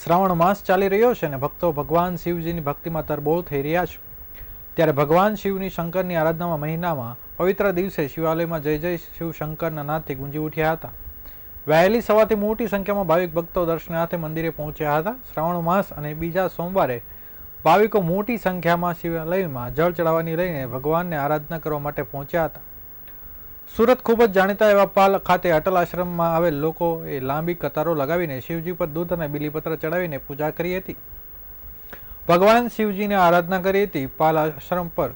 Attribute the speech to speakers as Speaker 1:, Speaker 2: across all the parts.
Speaker 1: શ્રાવણ માસ ચાલી રહ્યો છે અને ભક્તો ભગવાન શિવજીની ભક્તિમાં તરબોળ થઈ રહ્યા છે. ત્યારે ભગવાન શિવની શંકરની આરાધનામાં મહિનામાં પવિત્ર દિવસે શિવાલયમાં જય જય શિવ શંકરના નાદથી ગુંજી ઉઠ્યા હતા. વહેલી સવારથી મોટી સંખ્યામાં ભાવિક ભક્તો દર્શનાર્થે મંદિરે પહોંચ્યા હતા. શ્રાવણ માસ અને બીજા સોમવારે ભાવિકો મોટી સંખ્યામાં શિવાલયમાં જળ ચડાવવાની લઈને ભગવાનને આરાધના કરવા માટે પહોંચ્યા હતા. સુરત ખૂબ જ જાણીતા એવા પાલ ખાતે અટલ આશ્રમમાં આવેલ લોકોએ લાંબી કતારો લગાવીને શિવજી પર દૂધ અને બીલીપત્ર ચડાવીને પૂજા કરી હતી. ભગવાન શિવજીને આરાધના કરી હતી પાલ આશ્રમ પર.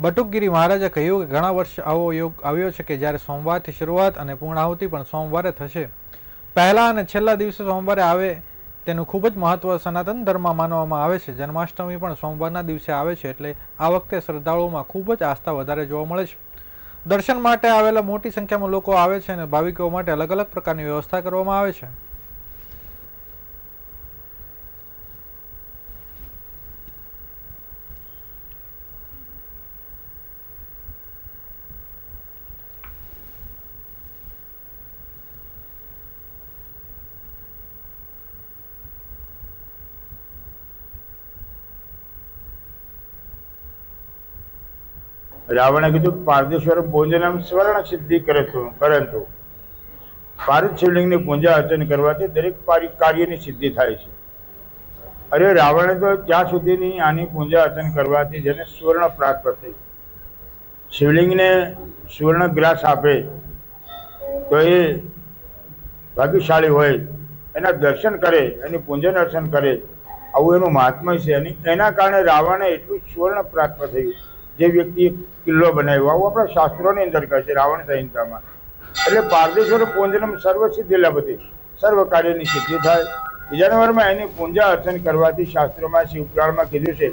Speaker 1: બટુકગીરી મહારાજે કહ્યું કે ઘણા વર્ષ આવો યોગ આવ્યો છે કે જ્યારે સોમવારથી શરૂઆત અને પૂર્ણાહુતિ પણ સોમવારે થશે. પહેલા અને છેલ્લા દિવસે સોમવારે આવે તેનું ખૂબ જ મહત્વ સનાતન ધર્મમાં માનવામાં આવે છે. જન્માષ્ટમી પણ સોમવારના દિવસે આવે છે એટલે આ વખતે શ્રદ્ધાળુઓમાં ખૂબ જ આસ્થા વધારે જોવા મળે છે. દર્શન માટે આવેલા મોટી સંખ્યામાં લોકો આવે છે અને ભાવિકો માટે અલગ અલગ પ્રકારની વ્યવસ્થા કરવામાં આવે છે.
Speaker 2: રાવણે કીધું, પારદેશ્વર ભોજનમ સ્વર્ણ સિદ્ધિ કરે પરંતુ પારિત શિવલિંગની પૂજા અર્ચન કરવાથી દરેક કાર્યની સિદ્ધિ થાય છે. અરે રાવણે તો ત્યાં સુધીની આની પૂજા અર્ચન કરવાથી જેને સુવર્ણ પ્રાપ્ત થઈ. શિવલિંગને સુવર્ણ ગ્રાસ આપે તો એ ભાગ્યશાળી હોય, એના દર્શન કરે, એની પૂજન અર્ચન કરે, આવું એનું મહાત્મય છે. અને એના કારણે રાવણે એટલું સુવર્ણ પ્રાપ્ત થયું. જે વ્યક્તિએ કિલ્લો બનાવ્યો, આવું આપણા શાસ્ત્રોની અંદર કહે છે, રાવણ સંહિતામાં. એટલે પારદેશ્વર પૂંજનમ સર્વ સિદ્ધિ લભતી સર્વ કાર્યની સિદ્ધિ થાય. બીજા નંબરમાં એની પૂજા અર્ચન કરવાથી શાસ્ત્રોમાં શિવપુરાણમાં કીધું છે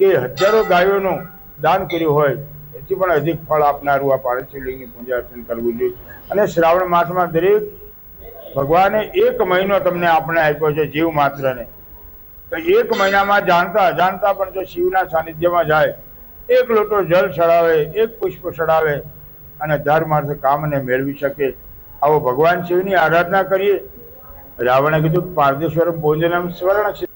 Speaker 2: કે હજારો ગાયોનું દાન કર્યું હોય, એથી પણ અધિક ફળ આપનારું આ પાણી શિવલિંગની પૂજા અર્ચન કરવું જોઈએ. અને શ્રાવણ માસમાં દરેક ભગવાને એક મહિનો તમને આપણે આપ્યો છે, જીવ માત્રને. તો એક મહિનામાં જાણતા અજાણતા પણ જો શિવના સાનિધ્યમાં જાય એક લોટો જલ ચડાવે, એક પુષ્પ ચડાવે અને ધર્માર્થ કામને મેળવી શકે. આવો ભગવાન શિવની આરાધના કરીએ. રાવણે કીધું, પારદેશ્વર ભોજનમ સ્વર્ણ છે